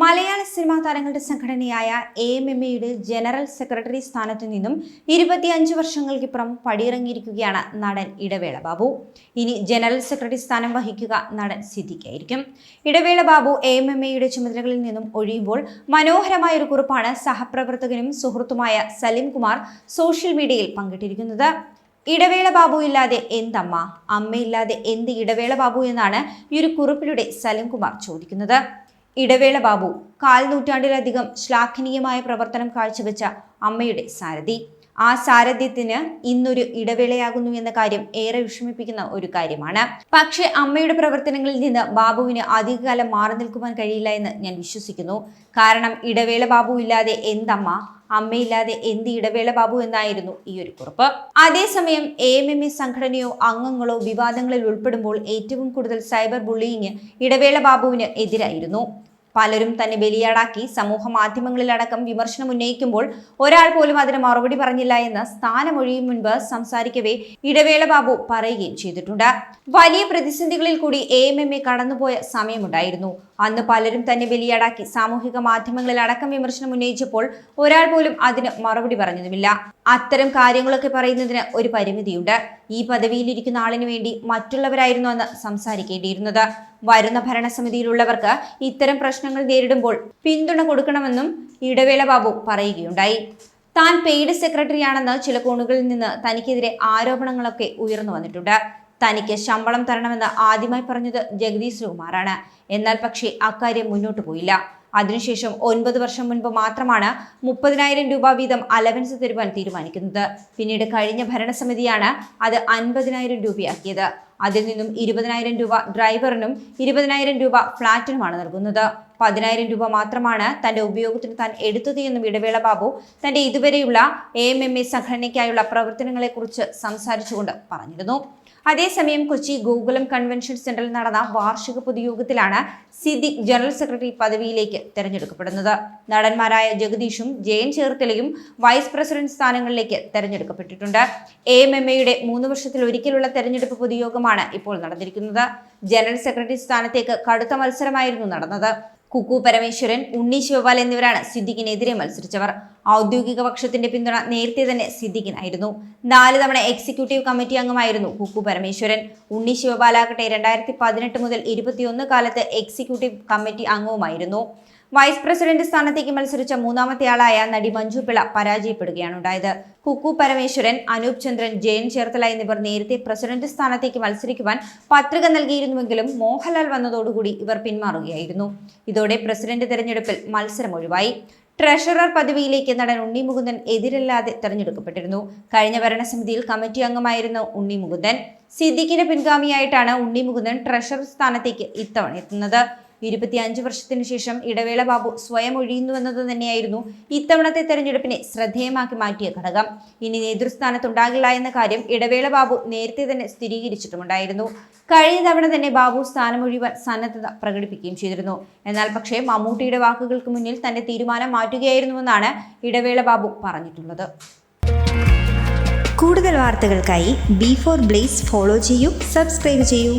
മലയാള cinema താരങ്ങളുടെ സംഘടനയായ A M M എയുടെ ജനറൽ സെക്രട്ടറി സ്ഥാനത്തു നിന്നും ഇരുപത്തിയഞ്ച് വർഷങ്ങൾക്കിപ്പുറം പടിയിറങ്ങിയിരിക്കുകയാണ് നടൻ ഇടവേള ബാബു. ഇനി ജനറൽ സെക്രട്ടറി സ്ഥാനം വഹിക്കുക നടൻ സിദ്ദിഖായിരിക്കും. Idavela Babu A M M എയുടെ ചുമതലകളിൽ നിന്നും ഒഴിയുമ്പോൾ മനോഹരമായ ഒരു കുറിപ്പാണ് സഹപ്രവർത്തകനും സുഹൃത്തുമായ സലിം കുമാർ സോഷ്യൽ മീഡിയയിൽ പങ്കിട്ടിരിക്കുന്നത്. ഇടവേള ബാബു ഇല്ലാതെ എന്തമ്മ? അമ്മയില്ലാതെ എന്ത് ഇടവേള ബാബു എന്നാണ് ഈ ഒരു കുറിപ്പിലൂടെ സലിം കുമാർ ചോദിക്കുന്നത്. ഇടവേള ബാബു കാൽ നൂറ്റാണ്ടിലധികം ശ്ലാഘനീയമായ പ്രവർത്തനം കാഴ്ചവെച്ച അമ്മയുടെ സാരഥി. ആ സാരഥ്യത്തിന് ഇന്നൊരു ഇടവേളയാകുന്നു എന്ന കാര്യം ഏറെ വിഷമിപ്പിക്കുന്ന ഒരു കാര്യമാണ്. പക്ഷേ അമ്മയുടെ പ്രവർത്തനങ്ങളിൽ നിന്ന് ബാബുവിന് അധികകാലം മാറി നിൽക്കുവാൻ കഴിയില്ല എന്ന് ഞാൻ വിശ്വസിക്കുന്നു. കാരണം ഇടവേള ബാബു ഇല്ലാതെ എന്തമ്മ അമ്മയില്ലാതെ എന്ത് ഇടവേള ബാബു എന്നായിരുന്നു ഈ ഒരു കുറിപ്പ്. അതേസമയം എ എം എം എ സംഘടനയോ അംഗങ്ങളോ വിവാദങ്ങളിൽ ഉൾപ്പെടുമ്പോൾ ഏറ്റവും കൂടുതൽ സൈബർ ബുള്ളിയിങ് ഇടവേള ബാബുവിന് എതിരായിരുന്നു. പലരും തന്നെ ബലിയാടാക്കി സമൂഹ മാധ്യമങ്ങളിലടക്കം വിമർശനം ഉന്നയിക്കുമ്പോൾ ഒരാൾ പോലും അതിന് മറുപടി പറഞ്ഞില്ല എന്ന് സ്ഥാനമൊഴിയും മുൻപ് സംസാരിക്കവേ ഇടവേള ബാബു പറയുകയും ചെയ്തിട്ടുണ്ട്. വലിയ പ്രതിസന്ധികളിൽ കൂടി എ എം എം എ കടന്നുപോയ സമയമുണ്ടായിരുന്നു. അന്ന് പലരും തന്നെ ബലിയാടാക്കി സാമൂഹിക മാധ്യമങ്ങളിൽ അടക്കം വിമർശനം ഉന്നയിച്ചപ്പോൾ ഒരാൾ പോലും അതിന് മറുപടി പറഞ്ഞതുമില്ല. അത്തരം കാര്യങ്ങളൊക്കെ പറയുന്നതിന് ഒരു പരിമിതിയുണ്ട്. ഈ പദവിയിലിരിക്കുന്ന ആളിന് വേണ്ടി മറ്റുള്ളവരായിരുന്നു അന്ന് സംസാരിക്കേണ്ടിയിരുന്നത്. വരുന്ന ഭരണസമിതിയിലുള്ളവർക്ക് ഇത്തരം പ്രശ്നങ്ങൾ നേരിടുമ്പോൾ പിന്തുണ കൊടുക്കണമെന്നും ഇടവേള ബാബു പറയുകയുണ്ടായി. താൻ പെയ്ഡ് സെക്രട്ടറിയാണെന്ന് ചില കോണുകളിൽ നിന്ന് തനിക്കെതിരെ ആരോപണങ്ങളൊക്കെ ഉയർന്നു വന്നിട്ടുണ്ട്. തനിക്ക് ശമ്പളം തരണമെന്ന് ആദ്യമായി പറഞ്ഞത് ജഗദീഷ് കുമാറാണ്. എന്നാൽ പക്ഷേ അക്കാര്യം മുന്നോട്ട് പോയില്ല. അതിനുശേഷം ഒൻപത് വർഷം മുൻപ് മാത്രമാണ് മുപ്പതിനായിരം രൂപ വീതം അലവൻസ് തരുവാൻ തീരുമാനിക്കുന്നത്. പിന്നീട് കഴിഞ്ഞ ഭരണസമിതിയാണ് അത് അൻപതിനായിരം രൂപയാക്കിയത്. അതിൽ നിന്നും ഇരുപതിനായിരം രൂപ ഡ്രൈവറിനും ഇരുപതിനായിരം രൂപ ഫ്ളാറ്റിനുമാണ് നൽകുന്നത്. പതിനായിരം രൂപ മാത്രമാണ് തന്റെ ഉപയോഗത്തിന് താൻ എടുത്തത് എന്നും ഇടവേള ബാബു തന്റെ ഇതുവരെയുള്ള എ എം എം എ സംഘടനയ്ക്കായുള്ള പ്രവർത്തനങ്ങളെക്കുറിച്ച് സംസാരിച്ചുകൊണ്ട് പറഞ്ഞിരുന്നു. അതേസമയം കൊച്ചി ഗോകുലം കൺവെൻഷൻ സെന്ററിൽ നടന്ന വാർഷിക പൊതുയോഗത്തിലാണ് സിദ്ദിഖ് ജനറൽ സെക്രട്ടറി പദവിയിലേക്ക് തെരഞ്ഞെടുക്കപ്പെടുന്നത്. നടന്മാരായ ജഗദീഷും ജയൻ ചേർത്തലയും വൈസ് പ്രസിഡന്റ് സ്ഥാനങ്ങളിലേക്ക് തെരഞ്ഞെടുക്കപ്പെട്ടിട്ടുണ്ട്. എ എം എം എയുടെ മൂന്ന് വർഷത്തിൽ ഒരിക്കലുള്ള തെരഞ്ഞെടുപ്പ് പൊതുയോഗമാണ് ഇപ്പോൾ നടന്നിരിക്കുന്നത്. ജനറൽ സെക്രട്ടറി സ്ഥാനത്തേക്ക് കടുത്ത മത്സരമായിരുന്നു നടന്നത്. കുക്കു പരമേശ്വരൻ ഉണ്ണി ശിവപാൽ എന്നിവരാണ് സിദ്ദിഖിനെതിരെ മത്സരിച്ചവർ. ഔദ്യോഗിക പക്ഷത്തിന്റെ പിന്തുണ നേരത്തെ തന്നെ സിദ്ദിഖിനായിരുന്നു. നാല് തവണ എക്സിക്യൂട്ടീവ് കമ്മിറ്റി അംഗമായിരുന്നു കുക്കു പരമേശ്വരൻ. ഉണ്ണി ശിവപാലാകട്ടെ രണ്ടായിരത്തി പതിനെട്ട് മുതൽ ഇരുപത്തിയൊന്ന് കാലത്ത് എക്സിക്യൂട്ടീവ് കമ്മിറ്റി അംഗവുമായിരുന്നു. വൈസ് പ്രസിഡന്റ് സ്ഥാനത്തേക്ക് മത്സരിച്ച മൂന്നാമത്തെ ആളായ നടി മഞ്ജു പരാജയപ്പെടുകയാണ് ഉണ്ടായത് കുക്കു പരമേശ്വരൻ അനൂപ് ചന്ദ്രൻ ജയൻ ചേർത്തല എന്നിവർ നേരത്തെ പ്രസിഡന്റ് സ്ഥാനത്തേക്ക് മത്സരിക്കുവാൻ പത്രിക നൽകിയിരുന്നുവെങ്കിലും മോഹൻലാൽ വന്നതോടുകൂടി ഇവർ പിന്മാറുകയായിരുന്നു. ഇതോടെ പ്രസിഡന്റ് തെരഞ്ഞെടുപ്പിൽ മത്സരം ഒഴിവായി. ട്രഷറർ പദവിയിലേക്ക് നടൻ ഉണ്ണി മുകുന്ദൻ എതിരല്ലാതെ തെരഞ്ഞെടുക്കപ്പെട്ടിരുന്നു. കഴിഞ്ഞ ഭരണസമിതിയിൽ കമ്മിറ്റി അംഗമായിരുന്ന ഉണ്ണി മുകുന്ദൻ സിദ്ദിഖിന്റെ പിൻഗാമിയായിട്ടാണ് ഉണ്ണി മുകുന്ദൻ ട്രഷറർ സ്ഥാനത്തേക്ക് ഇത്തവണ എത്തുന്നത്. ഇരുപത്തിയഞ്ച് വർഷത്തിനു ശേഷം ഇടവേള ബാബു സ്വയം ഒഴിയുന്നുവെന്നത് തന്നെയായിരുന്നു ഇത്തവണത്തെ തെരഞ്ഞെടുപ്പിനെ ശ്രദ്ധേയമാക്കി മാറ്റിയ ഘടകം. ഇനി നേതൃസ്ഥാനത്തുണ്ടാകില്ല എന്ന കാര്യം ഇടവേള ബാബു നേരത്തെ തന്നെ സ്ഥിരീകരിച്ചിട്ടുമുണ്ടായിരുന്നു. കഴിഞ്ഞ തവണ തന്നെ ബാബു സ്ഥാനമൊഴിയുവാൻ സന്നദ്ധത പ്രകടിപ്പിക്കുകയും ചെയ്തിരുന്നു. എന്നാൽ പക്ഷേ മമ്മൂട്ടിയുടെ വാക്കുകൾക്ക് മുന്നിൽ തന്റെ തീരുമാനം മാറ്റുകയായിരുന്നുവെന്നാണ് ഇടവേള ബാബു പറഞ്ഞിട്ടുള്ളത്. കൂടുതൽ വാർത്തകൾക്കായി ബി ഫോർ ബ്ലേസ് ഫോളോ ചെയ്യൂ സബ്സ്ക്രൈബ് ചെയ്യൂ.